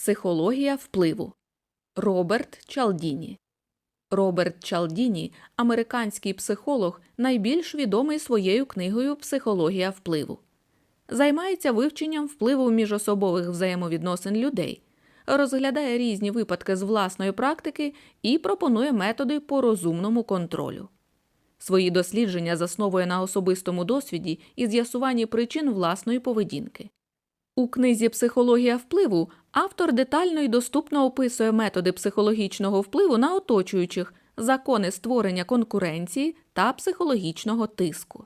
Психологія впливу. Роберт Чалдіні. Роберт Чалдіні, американський психолог, найбільш відомий своєю книгою Психологія впливу. Займається вивченням впливу міжособових взаємовідносин людей, розглядає різні випадки з власної практики і пропонує методи по розумному контролю. Свої дослідження засновує на особистому досвіді і з'ясуванні причин власної поведінки. У книзі Психологія впливу автор детально і доступно описує методи психологічного впливу на оточуючих, закони створення конкуренції та психологічного тиску.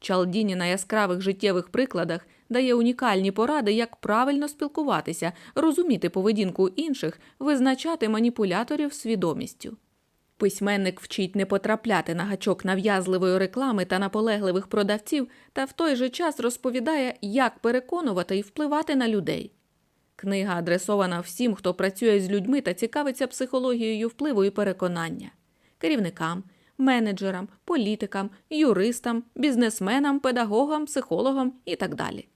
Чалдіні на яскравих життєвих прикладах дає унікальні поради, як правильно спілкуватися, розуміти поведінку інших, визначати маніпуляторів свідомістю. Письменник вчить не потрапляти на гачок нав'язливої реклами та наполегливих продавців, та в той же час розповідає, як переконувати і впливати на людей. Книга адресована всім, хто працює з людьми та цікавиться психологією впливу і переконання керівникам, менеджерам, політикам, юристам, бізнесменам, педагогам, психологам і так далі.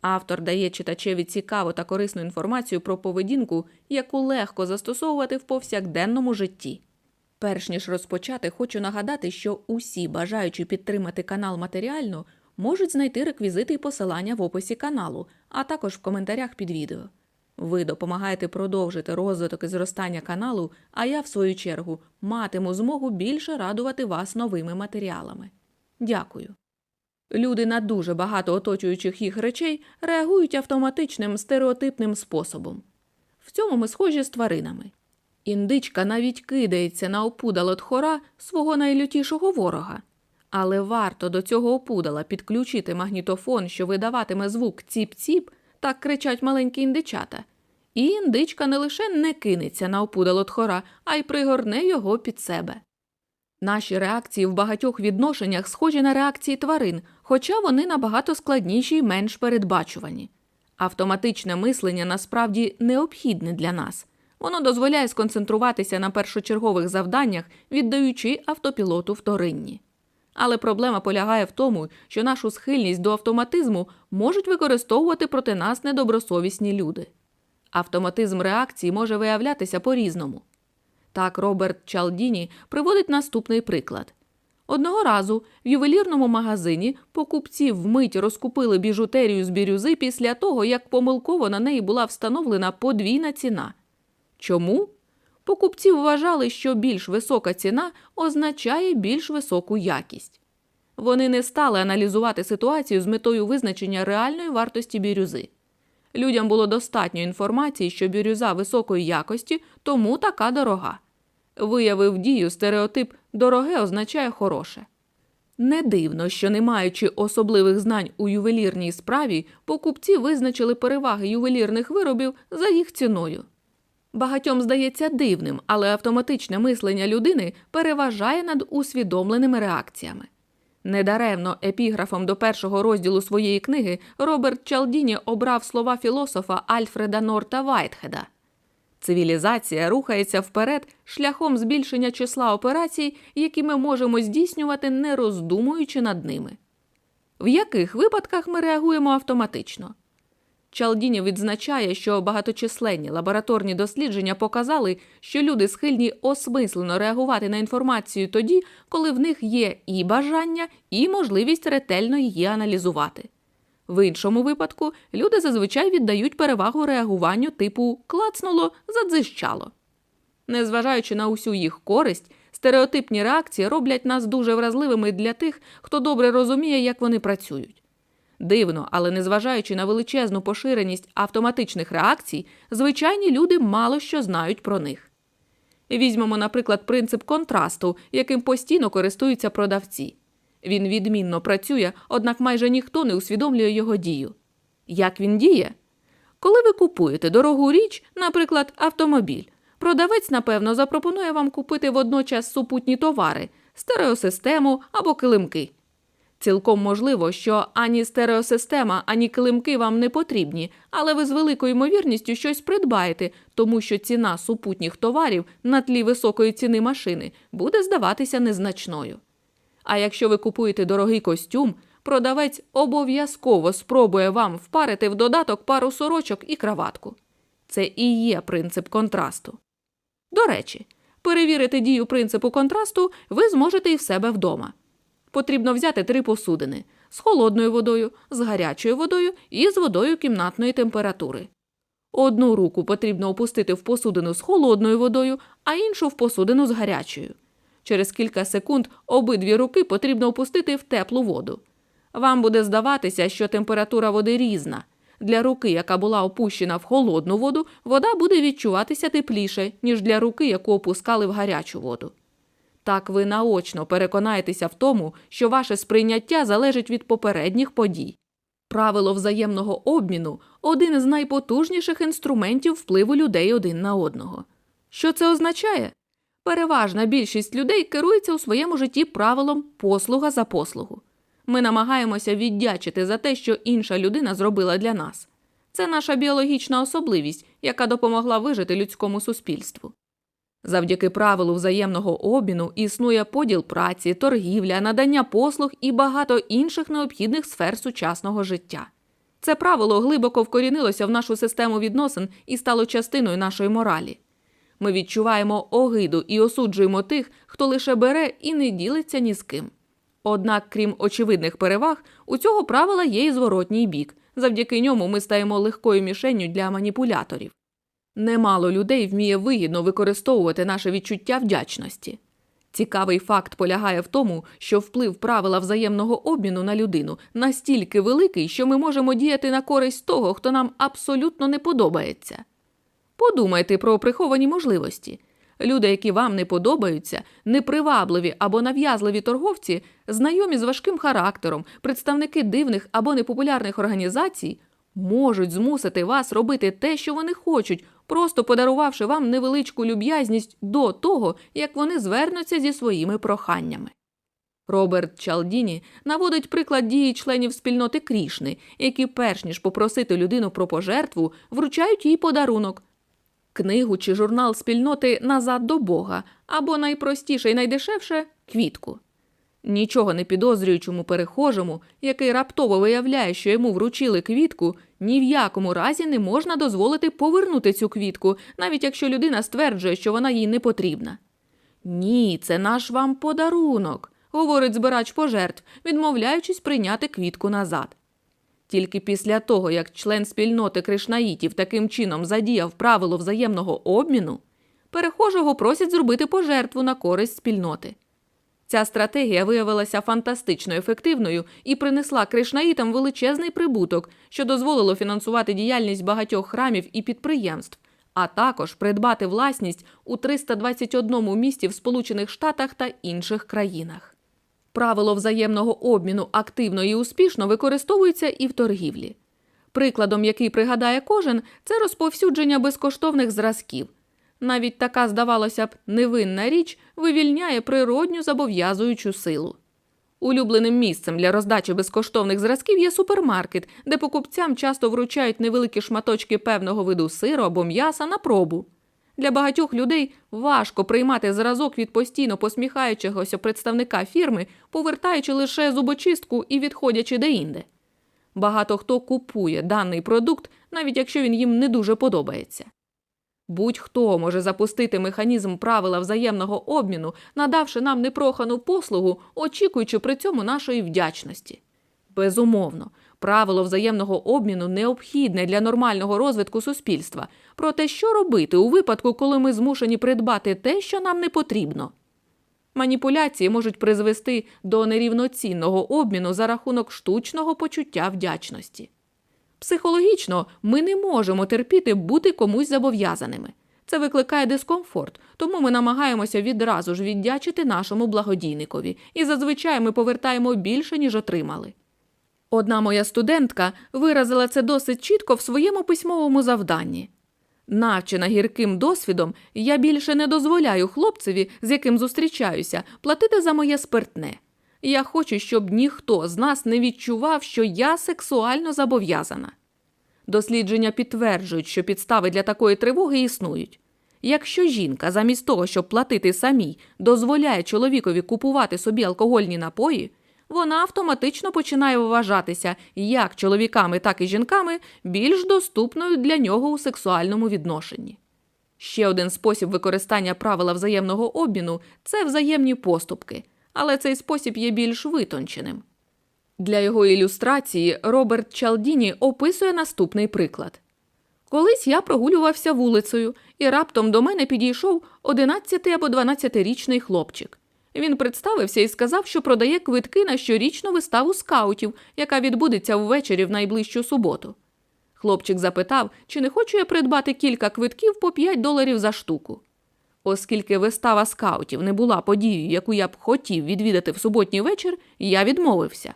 Автор дає читачеві цікаву та корисну інформацію про поведінку, яку легко застосовувати в повсякденному житті. Перш ніж розпочати, хочу нагадати, що усі бажаючі підтримати канал матеріально можуть знайти реквізити і посилання в описі каналу, а також в коментарях під відео. Ви допомагаєте продовжити розвиток і зростання каналу, а я, в свою чергу, матиму змогу більше радувати вас новими матеріалами. Дякую. Люди на дуже багато оточуючих їх речей реагують автоматичним стереотипним способом. В цьому ми схожі з тваринами. Індичка навіть кидається на опудало тхора свого найлютішого ворога. Але варто до цього опудала підключити магнітофон, що видаватиме звук ціп-ціп, так кричать маленькі індичата. І індичка не лише не кинеться на опудало тхора, а й пригорне його під себе. Наші реакції в багатьох відношеннях схожі на реакції тварин, хоча вони набагато складніші і менш передбачувані. Автоматичне мислення насправді необхідне для нас. Воно дозволяє сконцентруватися на першочергових завданнях, віддаючи автопілоту вторинні. Але проблема полягає в тому, що нашу схильність до автоматизму можуть використовувати проти нас недобросовісні люди. Автоматизм реакції може виявлятися по-різному. Так, Роберт Чалдіні приводить наступний приклад. Одного разу в ювелірному магазині покупці вмить розкупили біжутерію з бірюзи після того, як помилково на неї була встановлена подвійна ціна. Чому? Покупці вважали, що більш висока ціна означає більш високу якість. Вони не стали аналізувати ситуацію з метою визначення реальної вартості бірюзи. Людям було достатньо інформації, що бірюза високої якості, тому така дорога. Виявив дію стереотип дороге означає хороше. Не дивно, що, не маючи особливих знань у ювелірній справі, покупці визначили переваги ювелірних виробів за їх ціною. Багатьом здається дивним, але автоматичне мислення людини переважає над усвідомленими реакціями. Недаремно епіграфом до першого розділу своєї книги Роберт Чалдіні обрав слова філософа Альфреда Норта Вайтхеда. Цивілізація рухається вперед шляхом збільшення числа операцій, які ми можемо здійснювати, не роздумуючи над ними. В яких випадках ми реагуємо автоматично? Чалдіні відзначає, що багаточисленні лабораторні дослідження показали, що люди схильні осмислено реагувати на інформацію тоді, коли в них є і бажання, і можливість ретельно її аналізувати. В іншому випадку люди зазвичай віддають перевагу реагуванню типу клацнуло, задзищало. Незважаючи на усю їх користь, стереотипні реакції роблять нас дуже вразливими для тих, хто добре розуміє, як вони працюють. Дивно, але незважаючи на величезну поширеність автоматичних реакцій, звичайні люди мало що знають про них. Візьмемо, наприклад, принцип контрасту, яким постійно користуються продавці. Він відмінно працює, однак майже ніхто не усвідомлює його дію. Як він діє? Коли ви купуєте дорогу річ, наприклад, автомобіль, продавець, напевно, запропонує вам купити водночас супутні товари, стереосистему або килимки. Цілком можливо, що ані стереосистема, ані килимки вам не потрібні, але ви з великою ймовірністю щось придбаєте, тому що ціна супутніх товарів на тлі високої ціни машини буде здаватися незначною. А якщо ви купуєте дорогий костюм, продавець обов'язково спробує вам впарити в додаток пару сорочок і краватку. Це і є принцип контрасту. До речі, перевірити дію принципу контрасту ви зможете і в себе вдома. Потрібно взяти три посудини з холодною водою, з гарячою водою і з водою кімнатної температури. Одну руку потрібно опустити в посудину з холодною водою, а іншу в посудину з гарячою. Через кілька секунд обидві руки потрібно опустити в теплу воду. Вам буде здаватися, що температура води різна. Для руки, яка була опущена в холодну воду, вода буде відчуватися тепліше, ніж для руки, яку опускали в гарячу воду. Так ви наочно переконаєтеся в тому, що ваше сприйняття залежить від попередніх подій. Правило взаємного обміну один із найпотужніших інструментів впливу людей один на одного. Що це означає? Переважна більшість людей керується у своєму житті правилом послуга за послугу. Ми намагаємося віддячити за те, що інша людина зробила для нас. Це наша біологічна особливість, яка допомогла вижити людському суспільству. Завдяки правилу взаємного обміну існує поділ праці, торгівля, надання послуг і багато інших необхідних сфер сучасного життя. Це правило глибоко вкорінилося в нашу систему відносин і стало частиною нашої моралі. Ми відчуваємо огиду і осуджуємо тих, хто лише бере і не ділиться ні з ким. Однак, крім очевидних переваг, у цього правила є і зворотній бік. Завдяки ньому ми стаємо легкою мішенню для маніпуляторів. Немало людей вміє вигідно використовувати наше відчуття вдячності. Цікавий факт полягає в тому, що вплив правила взаємного обміну на людину настільки великий, що ми можемо діяти на користь того, хто нам абсолютно не подобається. Подумайте про приховані можливості. Люди, які вам не подобаються, непривабливі або нав'язливі торговці, знайомі з важким характером, представники дивних або непопулярних організацій, можуть змусити вас робити те, що вони хочуть, просто подарувавши вам невеличку люб'язність до того, як вони звернуться зі своїми проханнями. Роберт Чалдіні наводить приклад дії членів спільноти Крішни, які, перш ніж попросити людину про пожертву, вручають їй подарунок книгу чи журнал спільноти назад до Бога або найпростіше і найдешевше квітку. Нічого не підозрюючому перехожому, який раптово виявляє, що йому вручили квітку, ні в якому разі не можна дозволити повернути цю квітку, навіть якщо людина стверджує, що вона їй не потрібна. Ні, це наш вам подарунок, говорить збирач пожертв, відмовляючись прийняти квітку назад. Тільки після того, як член спільноти кришнаїтів таким чином задіяв правило взаємного обміну, перехожого просять зробити пожертву на користь спільноти. Ця стратегія виявилася фантастично ефективною і принесла кришнаїтам величезний прибуток, що дозволило фінансувати діяльність багатьох храмів і підприємств, а також придбати власність у 321 місті в Сполучених Штатах та інших країнах. Правило взаємного обміну активно і успішно використовується і в торгівлі. Прикладом, який пригадає кожен, це розповсюдження безкоштовних зразків. Навіть така, здавалося б, невинна річ вивільняє природню зобов'язуючу силу. Улюбленим місцем для роздачі безкоштовних зразків є супермаркет, де покупцям часто вручають невеликі шматочки певного виду сиру або м'яса на пробу. Для багатьох людей важко приймати зразок від постійно посміхаючогося представника фірми, повертаючи лише зубочистку і відходячи деінде. Багато хто купує даний продукт, навіть якщо він їм не дуже подобається. Будь-хто може запустити механізм правила взаємного обміну, надавши нам непрохану послугу, очікуючи при цьому нашої вдячності. Безумовно, правило взаємного обміну необхідне для нормального розвитку суспільства. Проте, що робити у випадку, коли ми змушені придбати те, що нам не потрібно? Маніпуляції можуть призвести до нерівноцінного обміну за рахунок штучного почуття вдячності. Психологічно ми не можемо терпіти бути комусь зобов'язаними. Це викликає дискомфорт, тому ми намагаємося відразу ж віддячити нашому благодійникові, і зазвичай ми повертаємо більше, ніж отримали. Одна моя студентка виразила це досить чітко в своєму письмовому завданні. Навчена гірким досвідом, я більше не дозволяю хлопцеві, з яким зустрічаюся, платити за моє спиртне. Я хочу, щоб ніхто з нас не відчував, що я сексуально зобов'язана. Дослідження підтверджують, що підстави для такої тривоги існують. Якщо жінка, замість того, щоб платити самій, дозволяє чоловікові купувати собі алкогольні напої, вона автоматично починає вважатися як чоловіками, так і жінками більш доступною для нього у сексуальному відношенні. Ще один спосіб використання правила взаємного обміну це взаємні поступки, але цей спосіб є більш витонченим. Для його ілюстрації Роберт Чалдіні описує наступний приклад. Колись я прогулювався вулицею, і раптом до мене підійшов 11 або 12-річний хлопчик. Він представився і сказав, що продає квитки на щорічну виставу скаутів, яка відбудеться ввечері в найближчу суботу. Хлопчик запитав, чи не хочу я придбати кілька квитків по 5 доларів за штуку. Оскільки вистава скаутів не була подією, яку я б хотів відвідати в суботній вечір, я відмовився.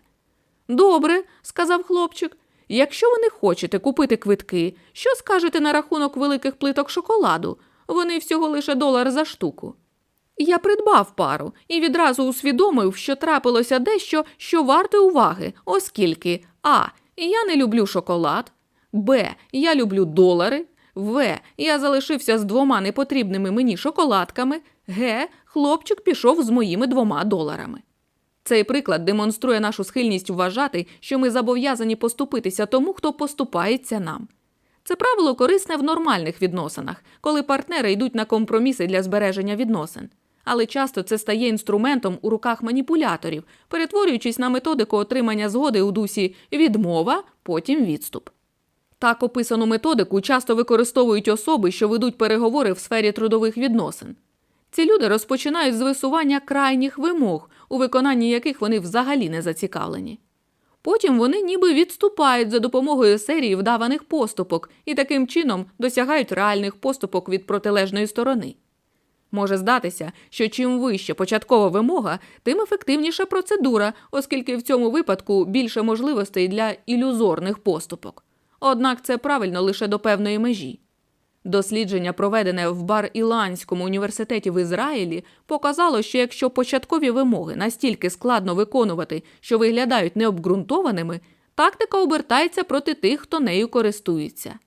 Добре, сказав хлопчик. Якщо ви не хочете купити квитки, що скажете на рахунок великих плиток шоколаду? Вони всього лише долар за штуку. Я придбав пару і відразу усвідомив, що трапилося дещо, що варте уваги, оскільки а. Я не люблю шоколад, Б. Я люблю долари, В. Я залишився з двома непотрібними мені шоколадками, Г. Хлопчик пішов з моїми двома доларами. Цей приклад демонструє нашу схильність вважати, що ми зобов'язані поступитися тому, хто поступається нам. Це правило корисне в нормальних відносинах, коли партнери йдуть на компроміси для збереження відносин. Але часто це стає інструментом у руках маніпуляторів, перетворюючись на методику отримання згоди у дусі відмова, потім відступ. Так описану методику часто використовують особи, що ведуть переговори в сфері трудових відносин. Ці люди розпочинають з висування крайніх вимог, у виконанні яких вони взагалі не зацікавлені. Потім вони ніби відступають за допомогою серії вдаваних поступок і таким чином досягають реальних поступок від протилежної сторони. Може здатися, що чим вища початкова вимога, тим ефективніша процедура, оскільки в цьому випадку більше можливостей для ілюзорних поступок. Однак це правильно лише до певної межі. Дослідження, проведене в Бар-Іланському університеті в Ізраїлі, показало, що якщо початкові вимоги настільки складно виконувати, що виглядають необґрунтованими, тактика обертається проти тих, хто нею користується.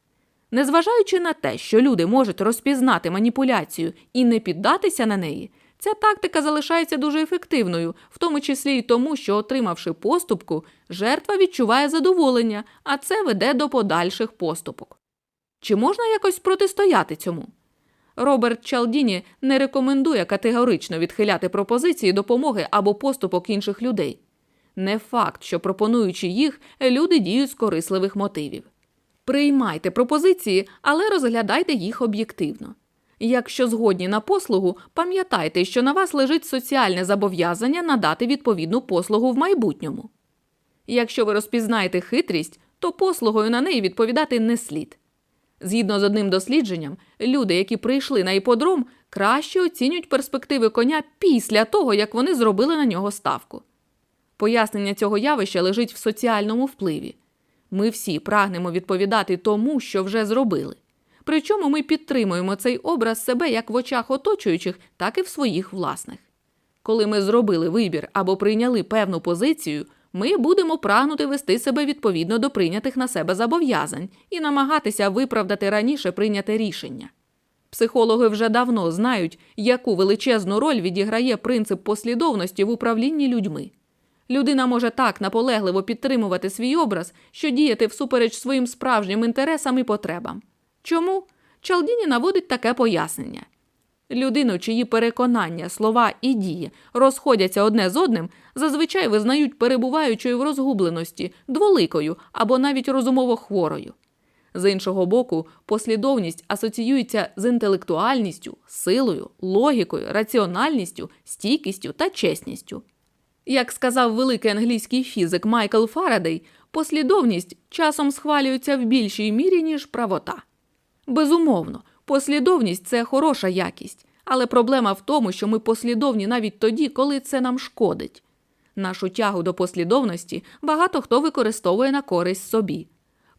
Незважаючи на те, що люди можуть розпізнати маніпуляцію і не піддатися на неї, ця тактика залишається дуже ефективною, в тому числі й тому, що, отримавши поступку, жертва відчуває задоволення, а це веде до подальших поступок. Чи можна якось протистояти цьому? Роберт Чалдіні не рекомендує категорично відхиляти пропозиції допомоги або поступок інших людей. Не факт, що пропонуючи їх, люди діють з корисливих мотивів. Приймайте пропозиції, але розглядайте їх об'єктивно. Якщо згодні на послугу, пам'ятайте, що на вас лежить соціальне зобов'язання надати відповідну послугу в майбутньому. Якщо ви розпізнаєте хитрість, то послугою на неї відповідати не слід. Згідно з одним дослідженням, люди, які прийшли на іподром, краще оцінюють перспективи коня після того, як вони зробили на нього ставку. Пояснення цього явища лежить в соціальному впливі. Ми всі прагнемо відповідати тому, що вже зробили. Причому ми підтримуємо цей образ себе як в очах оточуючих, так і в своїх власних. Коли ми зробили вибір або прийняли певну позицію, ми будемо прагнути вести себе відповідно до прийнятих на себе зобов'язань і намагатися виправдати раніше прийняте рішення. Психологи вже давно знають, яку величезну роль відіграє принцип послідовності в управлінні людьми. Людина може так наполегливо підтримувати свій образ, що діяти всупереч своїм справжнім інтересам і потребам. Чому? Чалдіні наводить таке пояснення. Людину, чиї переконання, слова і дії розходяться одне з одним, зазвичай визнають перебуваючою в розгубленості, дволикою або навіть розумово хворою. З іншого боку, послідовність асоціюється з інтелектуальністю, силою, логікою, раціональністю, стійкістю та чесністю. Як сказав великий англійський фізик Майкл Фарадей, послідовність часом схвалюється в більшій мірі, ніж правота. Безумовно, послідовність це хороша якість, але проблема в тому, що ми послідовні навіть тоді, коли це нам шкодить. Нашу тягу до послідовності багато хто використовує на користь собі.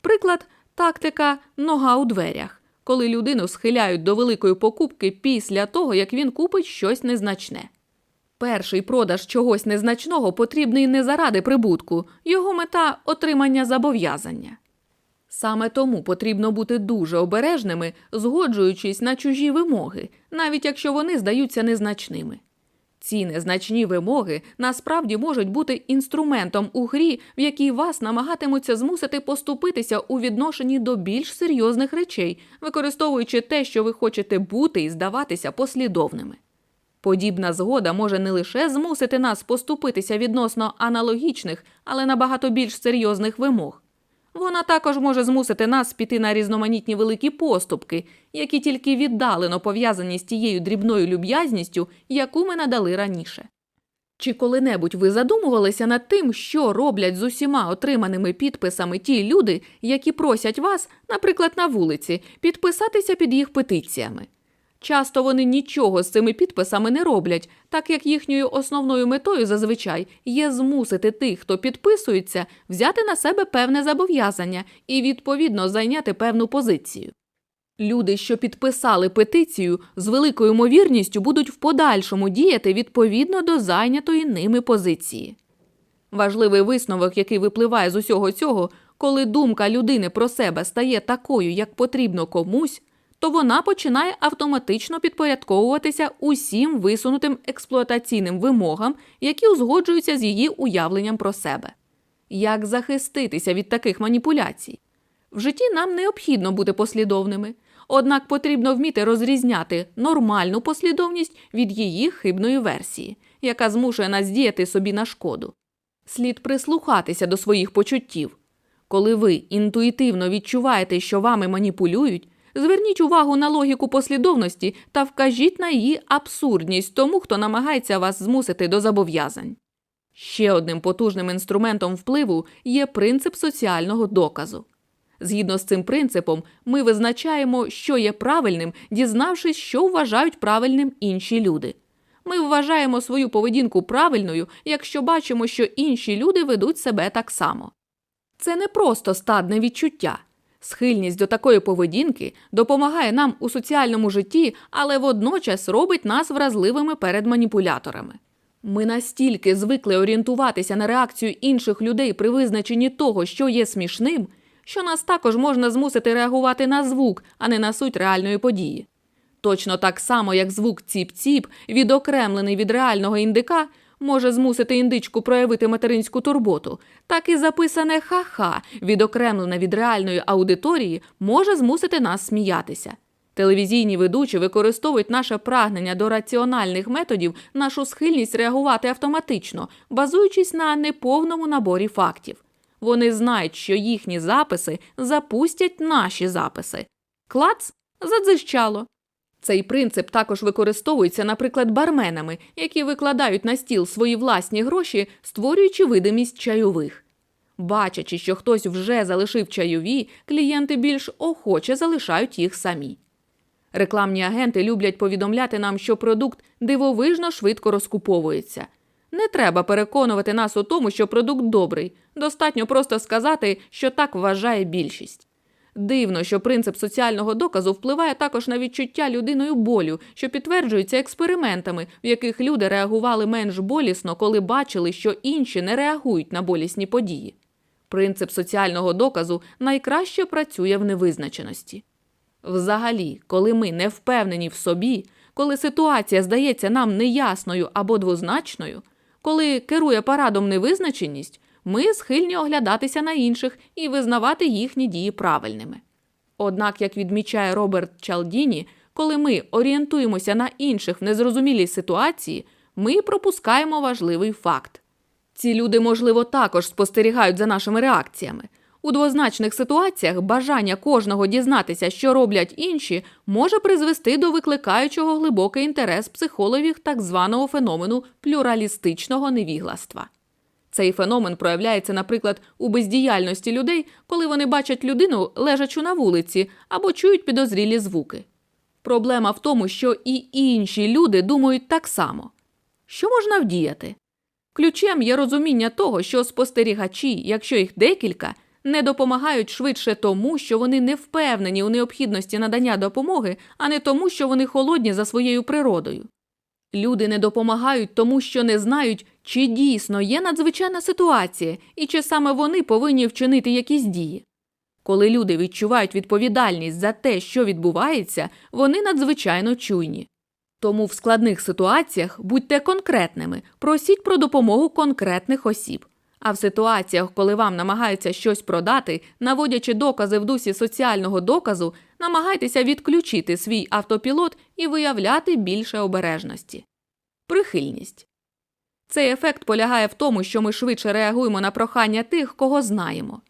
Приклад тактика нога у дверях, коли людину схиляють до великої покупки після того, як він купить щось незначне. Перший продаж чогось незначного потрібний не заради прибутку, його мета отримання зобов'язання. Саме тому потрібно бути дуже обережними, згоджуючись на чужі вимоги, навіть якщо вони здаються незначними. Ці незначні вимоги насправді можуть бути інструментом у грі, в якій вас намагатимуться змусити поступитися у відношенні до більш серйозних речей, використовуючи те, що ви хочете бути і здаватися послідовними. Подібна згода може не лише змусити нас поступитися відносно аналогічних, але набагато більш серйозних вимог. Вона також може змусити нас піти на різноманітні великі поступки, які тільки віддалено пов'язані з тією дрібною люб'язністю, яку ми надали раніше. Чи коли-небудь ви задумувалися над тим, що роблять з усіма отриманими підписами ті люди, які просять вас, наприклад, на вулиці, підписатися під їх петиціями? Часто вони нічого з цими підписами не роблять, так як їхньою основною метою зазвичай є змусити тих, хто підписується, взяти на себе певне зобов'язання і відповідно зайняти певну позицію. Люди, що підписали петицію, з великою ймовірністю будуть в подальшому діяти відповідно до зайнятої ними позиції. Важливий висновок, який випливає з усього цього, коли думка людини про себе стає такою, як потрібно комусь, то вона починає автоматично підпорядковуватися усім висунутим експлуатаційним вимогам, які узгоджуються з її уявленням про себе. Як захиститися від таких маніпуляцій? В житті нам необхідно бути послідовними, однак потрібно вміти розрізняти нормальну послідовність від її хибної версії, яка змушує нас діяти собі на шкоду. Слід прислухатися до своїх почуттів. Коли ви інтуїтивно відчуваєте, що вами маніпулюють, зверніть увагу на логіку послідовності та вкажіть на її абсурдність тому, хто намагається вас змусити до зобов'язань. Ще одним потужним інструментом впливу є принцип соціального доказу. Згідно з цим принципом, ми визначаємо, що є правильним, дізнавшись, що вважають правильним інші люди. Ми вважаємо свою поведінку правильною, якщо бачимо, що інші люди ведуть себе так само. Це не просто стадне відчуття. Схильність до такої поведінки допомагає нам у соціальному житті, але водночас робить нас вразливими перед маніпуляторами. Ми настільки звикли орієнтуватися на реакцію інших людей при визначенні того, що є смішним, що нас також можна змусити реагувати на звук, а не на суть реальної події. Точно так само, як звук ціп-ціп, відокремлений від реального індика, може змусити індичку проявити материнську турботу, так і записане ха-ха, відокремлене від реальної аудиторії, може змусити нас сміятися. Телевізійні ведучі використовують наше прагнення до раціональних методів, нашу схильність реагувати автоматично, базуючись на неповному наборі фактів. Вони знають, що їхні записи запустять наші записи. Клац задзищало. Цей принцип також використовується, наприклад, барменами, які викладають на стіл свої власні гроші, створюючи видимість чайових. Бачачи, що хтось вже залишив чайові, клієнти більш охоче залишають їх самі. Рекламні агенти люблять повідомляти нам, що продукт дивовижно швидко розкуповується. Не треба переконувати нас у тому, що продукт добрий. Достатньо просто сказати, що так вважає більшість. Дивно, що принцип соціального доказу впливає також на відчуття людиною болю, що підтверджується експериментами, в яких люди реагували менш болісно, коли бачили, що інші не реагують на болісні події. Принцип соціального доказу найкраще працює в невизначеності. Взагалі, коли ми не впевнені в собі, коли ситуація здається нам неясною або двозначною, коли керує парадом невизначеність, ми схильні оглядатися на інших і визнавати їхні дії правильними. Однак, як відмічає Роберт Чалдіні, коли ми орієнтуємося на інших в незрозумілій ситуації, ми пропускаємо важливий факт. Ці люди, можливо, також спостерігають за нашими реакціями. У двозначних ситуаціях бажання кожного дізнатися, що роблять інші, може призвести до викликаючого глибокий інтерес психологів так званого феномену плюралістичного невігластва. Цей феномен проявляється, наприклад, у бездіяльності людей, коли вони бачать людину лежачу на вулиці або чують підозрілі звуки. Проблема в тому, що і інші люди думають так само. Що можна вдіяти? Ключем є розуміння того, що спостерігачі, якщо їх декілька, не допомагають швидше тому, що вони не впевнені у необхідності надання допомоги, а не тому, що вони холодні за своєю природою. Люди не допомагають тому, що не знають, чи дійсно є надзвичайна ситуація і чи саме вони повинні вчинити якісь дії. Коли люди відчувають відповідальність за те, що відбувається, вони надзвичайно чуйні. Тому в складних ситуаціях будьте конкретними, просіть про допомогу конкретних осіб. А в ситуаціях, коли вам намагаються щось продати, наводячи докази в дусі соціального доказу, намагайтеся відключити свій автопілот і виявляти більше обережності. Прихильність. Цей ефект полягає в тому, що ми швидше реагуємо на прохання тих, кого знаємо.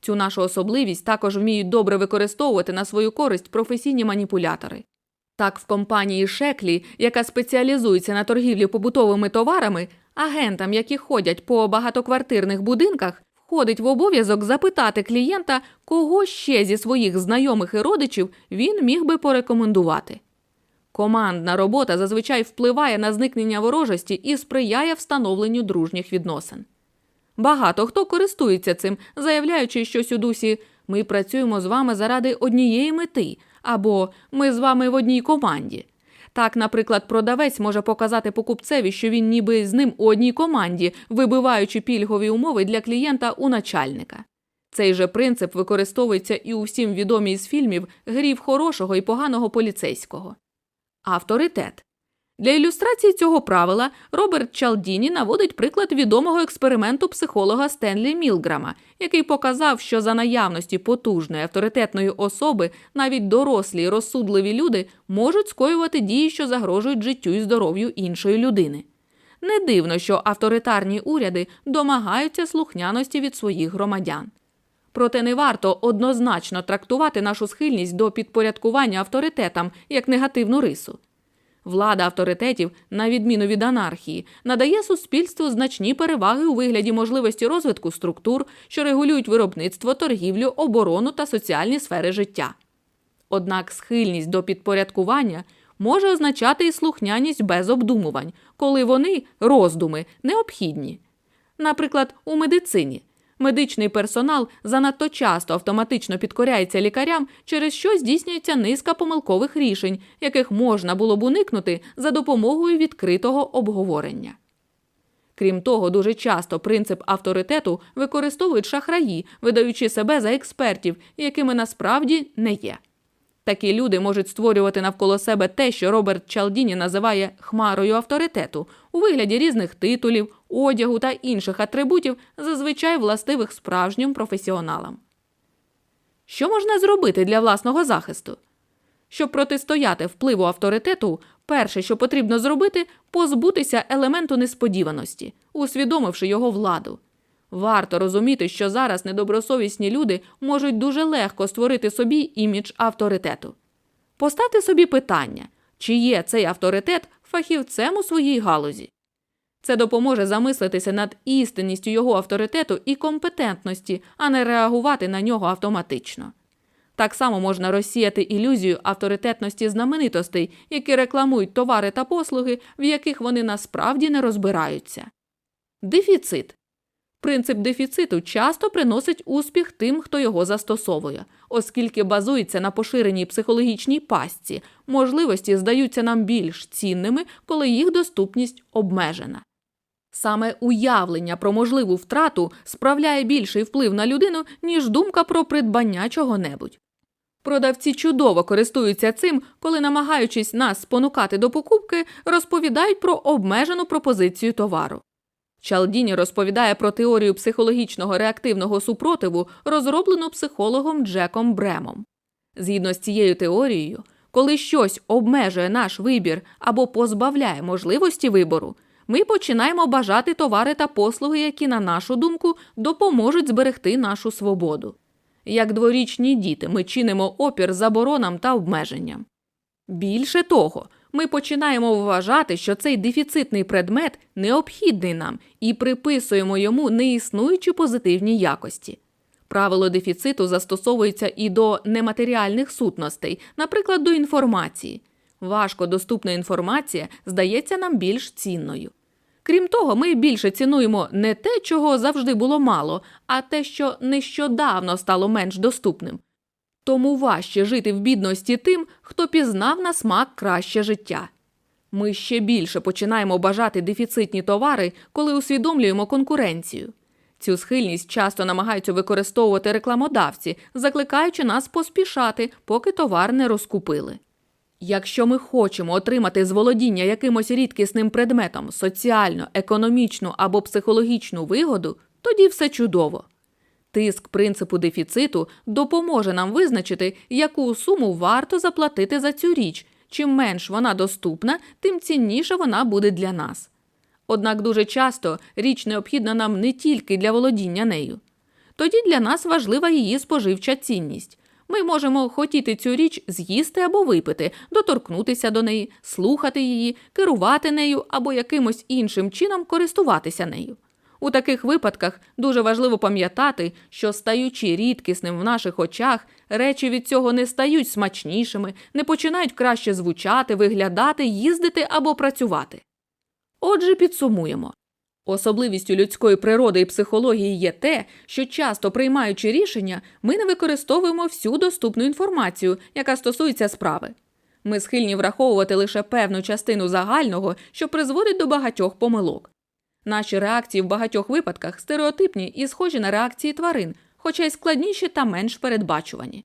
Цю нашу особливість також вміють добре використовувати на свою користь професійні маніпулятори. Так, в компанії Шеклі, яка спеціалізується на торгівлі побутовими товарами, агентам, які ходять по багатоквартирних будинках, входить в обов'язок запитати клієнта, кого ще зі своїх знайомих і родичів він міг би порекомендувати. Командна робота зазвичай впливає на зникнення ворожості і сприяє встановленню дружніх відносин. Багато хто користується цим, заявляючи щось у дусі ми працюємо з вами заради однієї мети або ми з вами в одній команді. Так, наприклад, продавець може показати покупцеві, що він ніби з ним у одній команді, вибиваючи пільгові умови для клієнта у начальника. Цей же принцип використовується і у всім відомій з фільмів грів хорошого і поганого поліцейського. Авторитет. Для ілюстрації цього правила Роберт Чалдіні наводить приклад відомого експерименту психолога Стенлі Мілграма, який показав, що за наявності потужної авторитетної особи навіть дорослі й розсудливі люди можуть скоювати дії, що загрожують життю і здоров'ю іншої людини. Не дивно, що авторитарні уряди домагаються слухняності від своїх громадян. Проте не варто однозначно трактувати нашу схильність до підпорядкування авторитетам як негативну рису. Влада авторитетів, на відміну від анархії, надає суспільству значні переваги у вигляді можливості розвитку структур, що регулюють виробництво, торгівлю, оборону та соціальні сфери життя. Однак схильність до підпорядкування може означати і слухняність без обдумувань, коли вони, роздуми, необхідні. Наприклад, у медицині медичний персонал занадто часто автоматично підкоряється лікарям, через що здійснюється низка помилкових рішень, яких можна було б уникнути за допомогою відкритого обговорення. Крім того, дуже часто принцип авторитету використовують шахраї, видаючи себе за експертів, якими насправді не є. Такі люди можуть створювати навколо себе те, що Роберт Чалдіні називає хмарою авторитету у вигляді різних титулів, одягу та інших атрибутів, зазвичай властивих справжнім професіоналам. Що можна зробити для власного захисту? Щоб протистояти впливу авторитету, перше, що потрібно зробити, позбутися елементу несподіваності, усвідомивши його владу. Варто розуміти, що зараз недобросовісні люди можуть дуже легко створити собі імідж авторитету. Поставте собі питання, чи є цей авторитет фахівцем у своїй галузі. Це допоможе замислитися над істинністю його авторитету і компетентності, а не реагувати на нього автоматично. Так само можна розсіяти ілюзію авторитетності знаменитостей, які рекламують товари та послуги, в яких вони насправді не розбираються. Дефіцит Принцип дефіциту часто приносить успіх тим, хто його застосовує, оскільки базується на поширеній психологічній пастці, можливості здаються нам більш цінними, коли їх доступність обмежена. Саме уявлення про можливу втрату справляє більший вплив на людину, ніж думка про придбання чого-небудь. Продавці чудово користуються цим, коли, намагаючись нас спонукати до покупки, розповідають про обмежену пропозицію товару. Чалдіні розповідає про теорію психологічного реактивного супротиву, розроблену психологом Джеком Бремом. Згідно з цією теорією, коли щось обмежує наш вибір або позбавляє можливості вибору, ми починаємо бажати товари та послуги, які, на нашу думку, допоможуть зберегти нашу свободу. Як дворічні діти, ми чинимо опір заборонам та обмеженням. Більше того, ми починаємо вважати, що цей дефіцитний предмет необхідний нам і приписуємо йому неіснуючі позитивні якості. Правило дефіциту застосовується і до нематеріальних сутностей, наприклад, до інформації. Важко доступна інформація здається нам більш цінною. Крім того, ми більше цінуємо не те, чого завжди було мало, а те, що нещодавно стало менш доступним. Тому важче жити в бідності тим, хто пізнав на смак краще життя. Ми ще більше починаємо бажати дефіцитні товари, коли усвідомлюємо конкуренцію. Цю схильність часто намагаються використовувати рекламодавці, закликаючи нас поспішати, поки товар не розкупили. Якщо ми хочемо отримати з володіння якимось рідкісним предметом соціальну, економічну або психологічну вигоду, тоді все чудово. Тиск принципу дефіциту допоможе нам визначити, яку суму варто заплатити за цю річ. Чим менш вона доступна, тим цінніша вона буде для нас. Однак дуже часто річ необхідна нам не тільки для володіння нею. Тоді для нас важлива її споживча цінність. Ми можемо хотіти цю річ з'їсти або випити, доторкнутися до неї, слухати її, керувати нею або якимось іншим чином користуватися нею. У таких випадках дуже важливо пам'ятати, що стаючи рідкісним в наших очах, речі від цього не стають смачнішими, не починають краще звучати, виглядати, їздити або працювати. Отже, підсумуємо. Особливістю людської природи і психології є те, що часто приймаючи рішення, ми не використовуємо всю доступну інформацію, яка стосується справи. Ми схильні враховувати лише певну частину загального, що призводить до багатьох помилок. Наші реакції в багатьох випадках стереотипні і схожі на реакції тварин, хоча й складніші та менш передбачувані.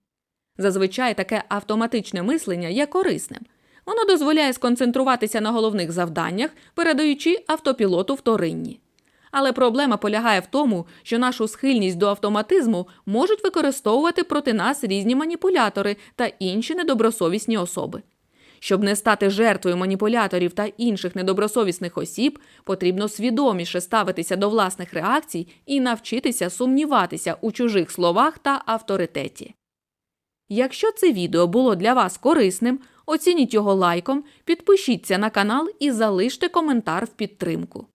Зазвичай таке автоматичне мислення є корисним. Воно дозволяє сконцентруватися на головних завданнях, передаючи автопілоту вторинні. Але проблема полягає в тому, що нашу схильність до автоматизму можуть використовувати проти нас різні маніпулятори та інші недобросовісні особи. Щоб не стати жертвою маніпуляторів та інших недобросовісних осіб, потрібно свідоміше ставитися до власних реакцій і навчитися сумніватися у чужих словах та авторитеті. Якщо це відео було для вас корисним, оцініть його лайком, підпишіться на канал і залиште коментар в підтримку.